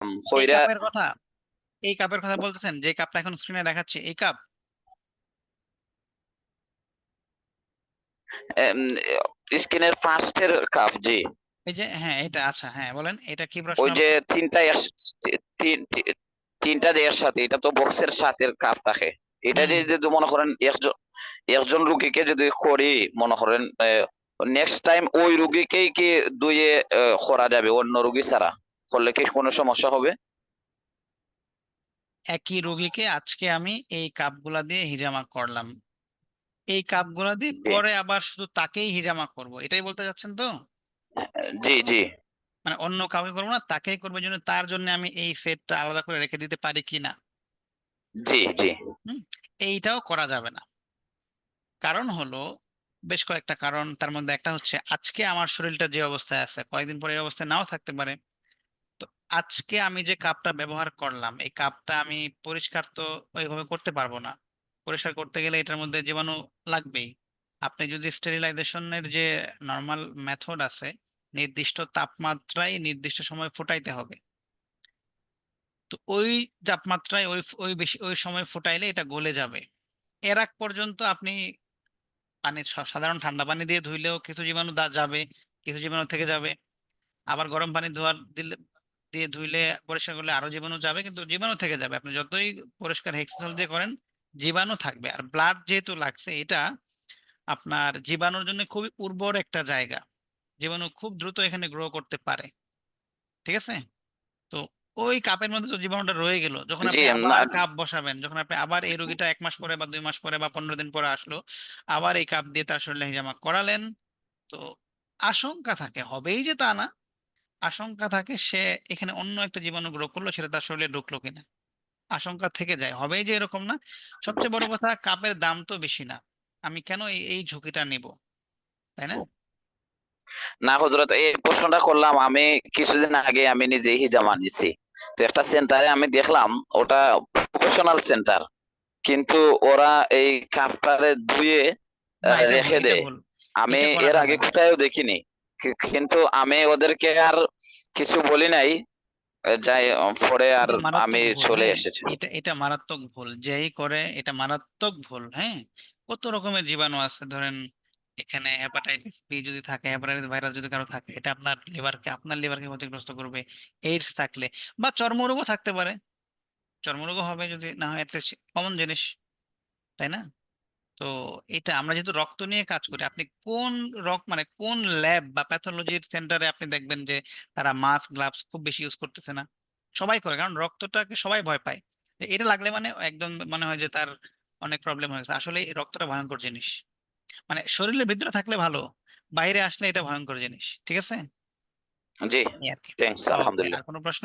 কইরা কাপের কথা এই কাপের কথা বলতেছেন যে কাপটা এখন স্ক্রিনে দেখাচ্ছে এই কাপ? স্কিনের ফার্স্টের কাপ জি। এই যে হ্যাঁ এটা আচ্ছা হ্যাঁ বলেন এটা কি প্রশ্ন? ওই যে তিনটা তিন- তিন- তিনটা এর সাথে এটা তো বক্সের সাথে কাপ থাকে। এটা যে যদি মনে করেন একজন একজন রুগীকে যদি করি মনে করেন নেক্সট টাইম ওই রুগীকেই কি দুইয়ে করা যাবে অন্য রুগী ছাড়া? করলে কি কোনো সমস্যা হবে? একই রোগীকে আজকে আমি এই কাপগুলা দিয়ে হিজামা করলাম। এই কাপগুলা দিয়ে পরে আবার শুধু তাকেই হিজামা করব। এটাই বলতে চাচ্ছেন তো? জি জি। মানে অন্য কাউকে করব না তাকেই করব জন্য তার জন্য আমি এই সেটটা আলাদা করে রেখে দিতে পারি কিনা জি জি। এইটাও করা যাবে না। কারণ হলো বেশ কয়েকটা কারণ তার মধ্যে একটা হচ্ছে আজকে আমার শরীরটা যে অবস্থায় আছে কয়েকদিন পরে এই অবস্থায় নাও থাকতে পারে। আজকে আমি যে কাপটা ব্যবহার করলাম, এই কাপটা আমি পরিষ্কার তো ওইভাবে করতে পারব না। পরিষ্কার করতে গেলে এটার মধ্যে জীবাণু লাগবেই। আপনি যদি স্টেরিলাইজেশনের যে নর্মাল মেথড আছে, নির্দিষ্ট তাপমাত্রায় নির্দিষ্ট সময় ফুটাইতে হবে। তো ওই তাপমাত্রায় ওই ওই বেশি, ওই সময় ফুটাইলে এটা গলে যাবে। এর আগ পর্যন্ত আপনি পানি সাধারণ ঠান্ডা পানি দিয়ে ধুইলেও কিছু জীবাণু যাবে, কিছু জীবাণু থেকে যাবে। আবার গরম পানি ধোয়ার দিলে দিয়ে ধুইলে পরিষ্কার করলে আরও জীবাণু যাবে কিন্তু জীবাণু থেকে যাবে। আপনি যতই পরিষ্কার হেক্সিসল দিয়ে করেন জীবাণু থাকবে। আর ব্লাড যেহেতু লাগছে এটা আপনার জীবাণুর জন্য খুবই উর্বর একটা জায়গা। জীবাণু খুব দ্রুত এখানে গ্রো করতে পারে। ঠিক আছে? তো ওই কাপের মধ্যে তো জীবাণুটা রয়ে গেল। যখন আপনি আবার কাপ বসাবেন যখন আপনি আবার এই রোগীটা এক মাস পরে বা দুই মাস পরে বা পনেরো দিন পরে আসলো আবার এই কাপ দিয়ে তার শরীরে হিজামা করালেন তো আশঙ্কা থাকে। হবেই যে তা না। আশঙ্কা থাকে সে এখানে অন্য একটা জীবাণু গ্রো করল সেটা তার শরীরে ঢুকলো কিনা। আশঙ্কা থেকে যায় হবেই যে এরকম না। সবচেয়ে বড় কথা কাপের দাম তো বেশি না। আমি কেন এই ঝুঁকিটা নিব? তাই না? না হজরত এই প্রশ্নটা করলাম আমি কিছুদিন আগে আমি নিজেই হিজামা নিছি। তো একটা সেন্টারে আমি দেখলাম ওটা প্রফেশনাল সেন্টার কিন্তু ওরা এই কাপটারে ধুয়ে রেখে দেয়। আমি এর আগে না। কোথাও দেখিনি। কিন্তু আমি ওদেরকে আর কিছু বলি নাই। যাই পরে আর আমি চলে হ্যাঁ। এসেছি। এটা এটা মারাত্মক ভুল যেই করে এটা মারাত্মক ভুল হ্যাঁ। কত রকমের জীবাণু আছে ধরেন এখানে হেপাটাইটিস বি যদি থাকে হেপাটাইটিস ভাইরাস যদি কারও থাকে এটা আপনার লিভারকে আপনার লিভারকে ক্ষতিগ্রস্ত করবে এইডস থাকলে। বা চর্মরোগও থাকতে পারে। চর্মরোগও হবে যদি না হয় কমন জিনিস তাই না? তো এটা আমরা যেহেতু রক্ত নিয়ে কাজ করি আপনি কোন রক মানে কোন ল্যাব বা প্যাথোলজির সেন্টারে আপনি দেখবেন যে তারা মাস্ক গ্লাভস খুব বেশি ইউজ করতেছে না? সবাই করে কারণ রক্তটাকে সবাই ভয় পায়। এটা লাগলে মানে একদম মনে হয় যে তার অনেক প্রবলেম হয়েছে আসলে রক্তটা ভয়ঙ্কর জিনিস। মানে শরীরের ভিতরে থাকলে ভালো বাইরে আসলে এটা ভয়ঙ্কর জিনিস। ঠিক আছে? জি। থ্যাংকস আলহামদুলিল্লাহ। আর কোনো প্রশ্ন?